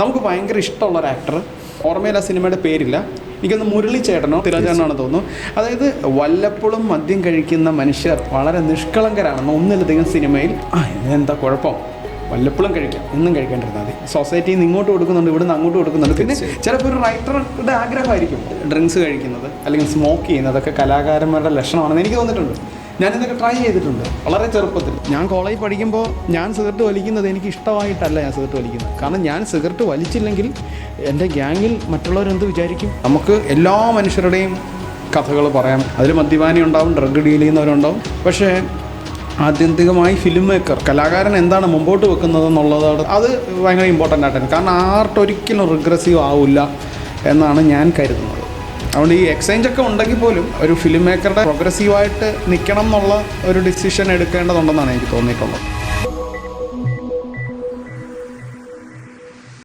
നമുക്ക് ഭയങ്കര ഇഷ്ടമുള്ള ഒരു ആക്ടർ ഓർമ്മയില്ല സിനിമയുടെ പേരില്ല. എനിക്കൊന്ന് മുരളി ചേട്ടനോ തിരചേട്ടനാണോ തോന്നുന്നു. അതായത് വല്ലപ്പോഴും മദ്യം കഴിക്കുന്ന മനുഷ്യർ വളരെ നിഷ്കളങ്കരാണെന്ന് ഒന്നിലധികം സിനിമയിൽ ആ എന്താ കുഴപ്പം? വല്ലപ്പോഴും കഴിക്കാം. എന്നും കഴിക്കേണ്ടിരുന്നാൽ മതി സൊസൈറ്റിയിൽ നിന്ന് ഇങ്ങോട്ട് കൊടുക്കുന്നുണ്ട് ഇവിടുന്ന് അങ്ങോട്ട് കൊടുക്കുന്നുണ്ട്. പിന്നെ ചിലപ്പോൾ ഒരു റൈറ്ററുടെ ആഗ്രഹമായിരിക്കും. ഡ്രിങ്ക്സ് കഴിക്കുന്നത് അല്ലെങ്കിൽ സ്മോക്ക് ചെയ്യുന്നതൊക്കെ കലാകാരന്മാരുടെ ലക്ഷണമാണെന്ന് എനിക്ക് തോന്നിയിട്ടുണ്ട്. ഞാനിതൊക്കെ ട്രൈ ചെയ്തിട്ടുണ്ട്. വളരെ ചെറുപ്പത്തിൽ. ഞാൻ കോളേജിൽ പഠിക്കുമ്പോൾ ഞാൻ സിഗരറ്റ് വലിക്കുന്നത് എനിക്ക് ഇഷ്ടമായിട്ടല്ല ഞാൻ സിഗരറ്റ് വലിക്കുന്നത്. കാരണം ഞാൻ സിഗരറ്റ് വലിച്ചില്ലെങ്കിൽ എന്റെ ഗ്യാങ്ങിൽ മറ്റുള്ളവരെന്ത് വിചാരിക്കും? നമുക്ക് എല്ലാ മനുഷ്യരുടെയും കഥകൾ പറയാം. അതിൽ മദ്യപാനി ഉണ്ടാവും ഡ്രഗ് ഡീൽ ചെയ്യുന്നവരുണ്ടാവും. പക്ഷേ ആത്യന്തികമായി ഫിലിം മേക്കർ കലാകാരൻ എന്താണ് മുമ്പോട്ട് വെക്കുന്നത് എന്നുള്ളതാണ് അത് ഭയങ്കര ഇമ്പോർട്ടന്റ് ആയിട്ടാണ്. കാരണം ആർട്ട് ഒരിക്കലും റിഗ്രസീവ് ആവില്ല എന്നാണ് ഞാൻ കരുതുന്നത്. അതുകൊണ്ട് ഈ എക്സ്ചേഞ്ച് ഒക്കെ ഉണ്ടെങ്കിൽ പോലും ഒരു ഫിലിം മേക്കറുടെ പ്രോഗ്രസീവായിട്ട് നിൽക്കണം എന്നുള്ള ഒരു ഡിസിഷൻ എടുക്കേണ്ടതുണ്ടെന്നാണ് എനിക്ക് തോന്നിയിട്ടുള്ളത്.